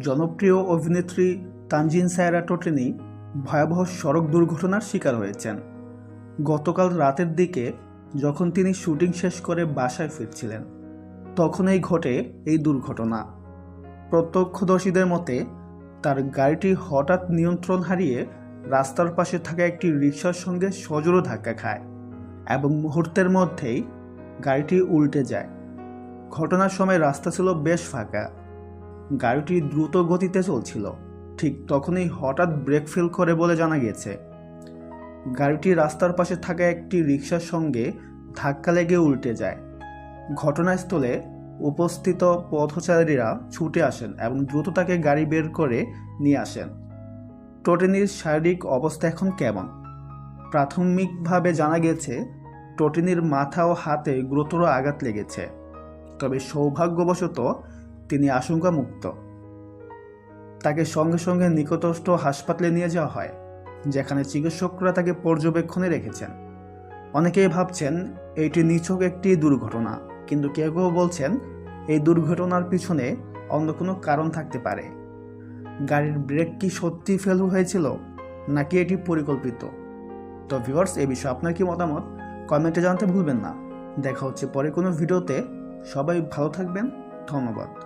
জনপ্রিয় অভিনেত্রী তানজিন সায়রা টোটেনি ভয়াবহ সড়ক দুর্ঘটনার শিকার হয়েছেন। গতকাল রাতের দিকে যখন তিনি শুটিং শেষ করে বাসায় ফিরছিলেন, তখনই ঘটে এই দুর্ঘটনা। প্রত্যক্ষদর্শীদের মতে, তার গাড়িটি হঠাৎ নিয়ন্ত্রণ হারিয়ে রাস্তার পাশে থাকা একটি রিক্সার সঙ্গে সজোরে ধাক্কা খায় এবং মুহূর্তের মধ্যেই গাড়িটি উল্টে যায়। ঘটনার সময় রাস্তা ছিল বেশ ফাঁকা। গাড়িটি দ্রুত গতিতে চলছিল। ঠিক তখনই হঠাৎ ব্রেক ফেল করে বলে জানা গেছে। গাড়িটি রাস্তার পাশে থাকা একটি রিক্সার সঙ্গে ধাক্কা লেগে উল্টে যায়। ঘটনাস্থলে উপস্থিত পথচারীরা ছুটে আসেন এবং দ্রুত তাকে গাড়ি বের করে নিয়ে আসেন। টোটেনির শারীরিক অবস্থা এখন কেমন? প্রাথমিকভাবে জানা গেছে, টোটেনির মাথা ও হাতে গুরুতর আঘাত লেগেছে। তবে সৌভাগ্যবশত তিনি আশঙ্কামুক্ত। তাকে সঙ্গে সঙ্গে নিকটস্থ হাসপাতালে নিয়ে যাওয়া হয়, যেখানে চিকিৎসকরা তাকে পর্যবেক্ষণে রেখেছেন। অনেকেই ভাবছেন এটি নিছক একটি দুর্ঘটনা। কিন্তু কেউ কেউ বলছেন, এই দুর্ঘটনার পিছনে অন্য কোনো কারণ থাকতে পারে। গাড়ির ব্রেক কি সত্যি ফেল হয়েছিল, নাকি এটি পরিকল্পিত? তো ভিউয়ার্স, এ বিষয়ে আপনার কি মতামত? কমেন্টে জানাতে ভুলবেন না। দেখা হচ্ছে পরে কোনো ভিডিওতে। সবাই ভালো থাকবেন। ধন্যবাদ।